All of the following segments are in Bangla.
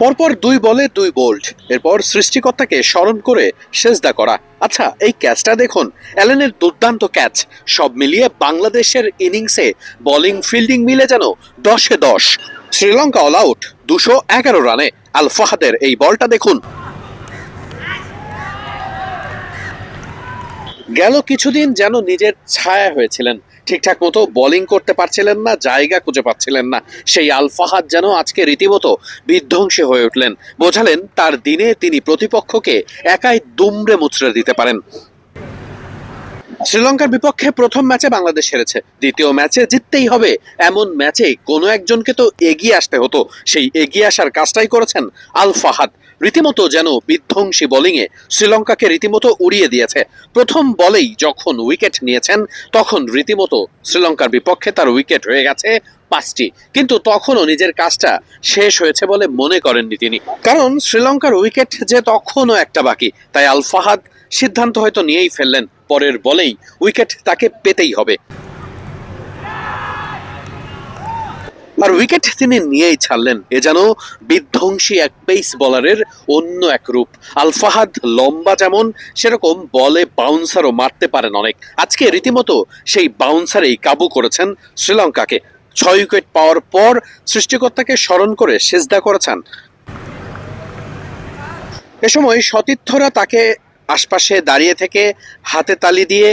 পরপর দুই বলে দুই বোল্ড। এরপর সৃষ্টিকর্তাকে স্মরণ করে সেজদা করা। আচ্ছা এই ক্যাচটা দেখুন। অ্যালেনের দুর্দান্ত ক্যাচ। সব মিলিয়ে বাংলাদেশের ইনিংসে বোলিং ফিল্ডিং মিলে যেন দশে দশ। শ্রীলঙ্কা অল আউট দুশো এগারো রানে। আল ফাহাদের এই বলটা দেখুন। গেল কিছুদিন যেন নিজের ছায়া হয়েছিলেন। ঠিকঠাক মতো বোলিং করতে পারছিলেন না, জায়গা খুঁজে পাচ্ছিলেন না। সেই আলফাহাদ যেন আজকে রীতিমতো বিধ্বংসী হয়ে উঠলেন। বোঝালেন তার দিনে তিনি প্রতিপক্ষকে একাই দুমড়ে মুচড়ে দিতে পারেন। শ্রীলঙ্কার বিপক্ষে প্রথম ম্যাচে বাংলাদেশ হেরেছে। দ্বিতীয় ম্যাচে জিততেই হবে। এমন ম্যাচে কোনো একজনকে তো এগিয়ে আসতে হতো। সেই এগিয়ে আসার কাজটাই করেছেন আল ফাহাদ রীতিমতো যেন বিধ্বংসী বোলিংয়ে শ্রীলঙ্কাকে রীতিমতো উড়িয়ে দিয়েছে। প্রথম বলেই যখন উইকেট নিয়েছেন, তখন রীতিমতো শ্রীলঙ্কার বিপক্ষে তার উইকেট হয়ে গেছে পাঁচটি। কিন্তু তখনও নিজের কাজটা শেষ হয়েছে বলে মনে করেননি তিনি। কারণ শ্রীলঙ্কার উইকেট যে তখনও একটা বাকি। তাই আল ফাহাদ সিদ্ধান্ত হয়তো নিয়েই ফেললেন। পরের বলেই উইকেট তাকে পেতেই হবে। আর উইকেট তিনি নিয়েই ছাড়লেন। এ যেন বিধ্বংসী এক পেস বলারের অন্য এক রূপ। আলফাহাদ লম্বা যেমন, সেরকম বলে বাউন্সারও মারতে পারেন অনেক। আজকে রীতিমতো সেই বাউন্সারেই কাবু করেছেন শ্রীলঙ্কাকে। ছয় উইকেট পাওয়ার পর সৃষ্টিকর্তাকে স্মরণ করে সেজদা করেছেন। এ সময় সতীর্থরা তাকে আশপাশে দাঁড়িয়ে থেকে হাতে তালি দিয়ে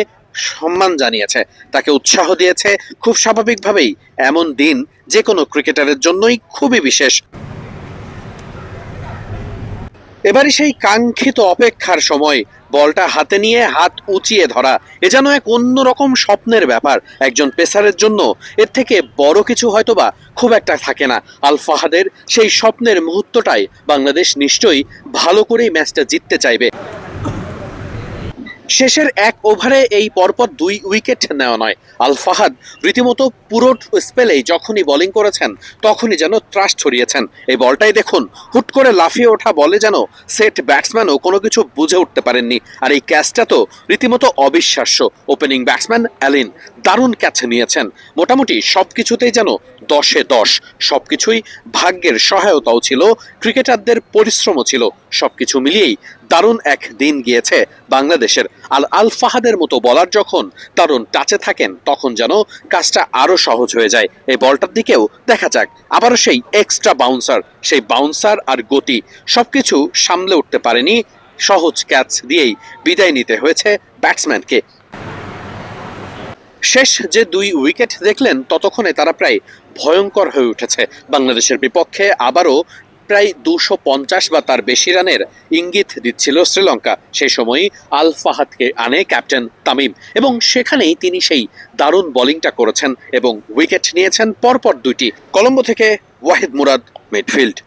সম্মান জানিয়েছে। তাকে উৎসাহ দিয়েছে খুব স্বাভাবিকভাবেই এমন দিন যে কোনো ক্রিকেটারের জন্যই খুবই বিশেষ। এবারই সেই কাঙ্ক্ষিত অপেক্ষার সময় বলটা হাতে নিয়ে হাত উঁচিয়ে ধরা, এ যেন এক অন্যরকম স্বপ্নের ব্যাপার। একজন পেসারের জন্য এর থেকে বড় কিছু হয়তোবা খুব একটা থাকে না। আল ফাহাদের সেই স্বপ্নের মুহূর্তটাই বাংলাদেশ নিশ্চয়ই ভালো করেই ম্যাচটা জিততে চাইবে। শেষের এক ওভারে এই পরপর দুই উইকেট নেওয়া নয়। আল ফাহাদ রীতিমতো পুরো স্পেলেই যখনই বোলিং করেছেন, তখনই যেন ত্রাস ছড়িয়েছেন। এই বলটাই দেখুন, হুট করে লাফিয়ে ওঠা বলে যেন সেট ব্যাটসম্যানও কোনো কিছু বুঝে উঠতে পারেননি। আর এই ক্যাচটা তো রীতিমতো অবিশ্বাস্য। ওপেনিং ব্যাটসম্যান অ্যালিন দারুণ ক্যাচ নিয়েছেন। মোটামুটি সব কিছুতেই যেন দশে দশ। সবকিছুই ভাগ্যের সহায়তাও ছিল, ক্রিকেটারদের পরিশ্রমও ছিল। সব কিছু মিলিয়েই দারুণ এক দিন গিয়েছে বাংলাদেশের আল আল ফাহাদের মতো বলার যখন দারুণ টাচে থাকেন, তখন যেন কাজটা আরও সহজ হয়ে যায়। এই বলটার দিকেও দেখা যাক। আবারও সেই এক্সট্রা বাউন্সার সেই বাউন্সার আর গতি সবকিছু সামলে উঠতে পারেনি। সহজ ক্যাচ দিয়েই বিদায় নিতে হয়েছে ব্যাটসম্যানকে শেষ যে দুই উইকেট দেখলেন, ততক্ষণে তারা প্রায় ভয়ঙ্কর হয়ে উঠেছে। বাংলাদেশের বিপক্ষে আবারও প্রায় দুশো পঞ্চাশ বা তার বেশি রানের ইঙ্গিত দিচ্ছিল শ্রীলঙ্কা। সে সময়ই আল ফাহাদকে আনে ক্যাপ্টেন তামিম এবং সেখানেই তিনি সেই দারুণ বোলিংটা করেছেন এবং উইকেট নিয়েছেন পরপর দুইটি। কলম্বো থেকে ওয়াহিদ মুরাদ, মিডফিল্ড।